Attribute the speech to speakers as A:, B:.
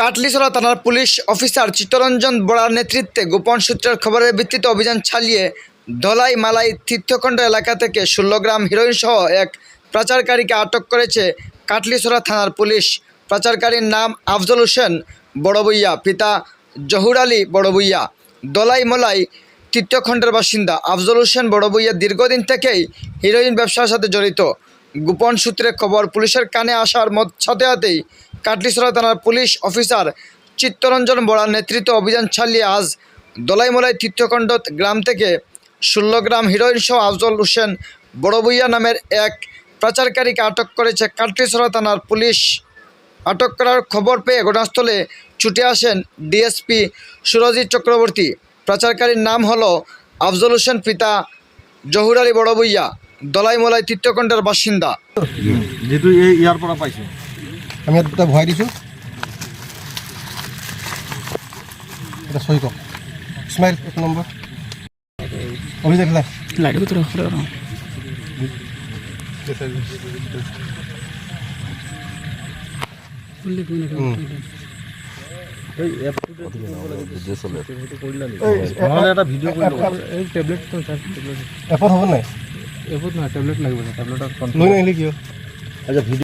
A: কাটলিছড়া থানার police officer Chittaranjan বড়ার নেতৃত্বে গোপন সূত্রের খবরের ভিত্তিতে অভিযান চালিয়ে ধলাই মালাই তীর্থখণ্ড এলাকা থেকে ষোলো গ্রাম হিরোইন সহ এক পাচারকারীকে আটক করেছে কাটলিছড়া থানার পুলিশ। পাচারকারীর নাম আফজল হোসেন বড়বইয়া পিতা জহুর আলী বড়বইয়া দলাই মলাই তীর্থখণ্ডের বাসিন্দা আফজল হোসেন বড়বইয়া দীর্ঘদিন থেকেই হিরোইন ব্যবসার সাথে জড়িত। গোপন সূত্রে খবর, পুলিশের কানে আসার মত সাথে সাথেই কাটলিছড়া থানার পুলিশ অফিসার চিত্তরঞ্জন বড়ার নেতৃত্বে অভিযান চালিয়ে আজ দলাইমলাই তীর্থখণ্ড গ্রাম থেকে ষোলো গ্রাম হিরোইন সহ আফজল হোসেন বড়বইয়া নামের এক পাচারকারীকে আটক করেছে কাটলিছড়া থানার পুলিশ। আটক করার খবর পেয়ে ঘটনাস্থলে ছুটে আসেন ডিএসপি সুরজিৎ চক্রবর্তী। পাচারকারীর নাম হলো আফজল হোসেন পিতা জহুর আলী বড়বইয়া দলাইমলাই তীর্থকণ্ডের বাসিন্দা
B: যেহেতু পাইছোঁ।
C: আমি ইয়াত দুটা ভৰাই দিছোঁ। এটা চহী কওক স্মাইল এক নম্বৰ অভিযোগ লাই
D: লাইট ভিতরে ঘুরে বেড়াও। বললি কোন একটা
B: নহ'লে এটা ভিডিঅ' কৰি ল'ব
D: এই ট্যাবলেট তো
C: এপত হ'ব নাই
D: এপত না ট্যাবলেট লাগবে আর
C: লৈ নাহিলে কিয়
B: আচ্ছা ভিডিঅ'